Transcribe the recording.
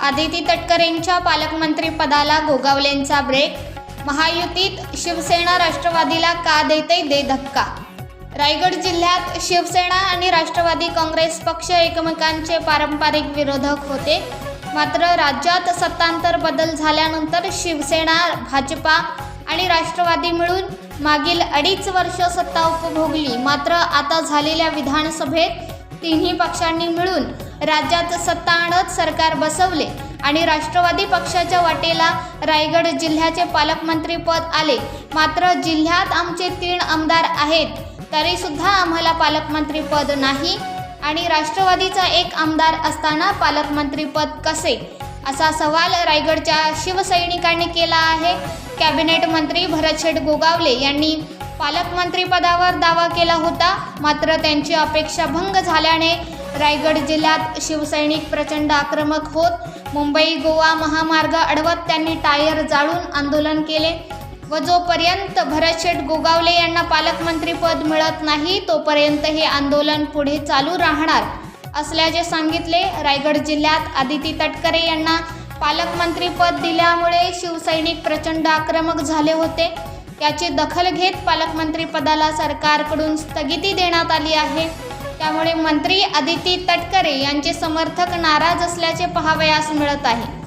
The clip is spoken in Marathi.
आदिती तटकरेंच्या पालकमंत्रीपदाला गोगावलेंचा ब्रेक. महायुतीत शिवसेना राष्ट्रवादीला का देते दे धक्का? रायगड जिल्ह्यात शिवसेना आणि राष्ट्रवादी काँग्रेस पक्ष एकमेकांचे पारंपरिक विरोधक होते. मात्र राज्यात सत्तांतर बदल झाल्यानंतर शिवसेना भाजपा आणि राष्ट्रवादी मिळून मागील अडीच वर्ष सत्ता उपभोगली. मात्र आता झालेल्या विधानसभेत तिन्ही पक्षांनी मिळून राज्यात सत्ता आणत सरकार बसवले आणि राष्ट्रवादी पक्षाच्या वाटेला रायगड जिल्ह्याचे पालकमंत्रीपद आले. मात्र जिल्ह्यात आमचे तीन आमदार आहेत तरीसुद्धा आम्हाला पालकमंत्रीपद नाही आणि राष्ट्रवादीचा एक आमदार असताना पालकमंत्रीपद कसे? असा सवाल रायगडच्या शिवसैनिकांनी केला आहे. कॅबिनेट मंत्री भरतशेठ गोगावले यांनी पालकमंत्रीपदावर दावा केला होता. मात्र त्यांची अपेक्षा भंग झाल्याने रायगड जिल्ह्यात शिवसैनिक प्रचंड आक्रमक होत मुंबई गोवा महामार्ग अडवत त्यांनी टायर जाळून आंदोलन केले. व जोपर्यंत भरतशेठ गोगावले यांना पालकमंत्रीपद मिळत नाही तोपर्यंत हे आंदोलन पुढे चालू राहणार असल्याचे सांगितले. रायगड जिल्ह्यात आदिती तटकरे यांना पालकमंत्रीपद दिल्यामुळे शिवसैनिक प्रचंड आक्रमक झाले होते. याची दखल घेत पालकमंत्रीपदाला सरकारकडून स्थगिती देण्यात आली आहे. त्यामुळे मंत्री आदिती तटकरे यांचे समर्थक नाराज असल्याचे पहावयास मिळत आहे.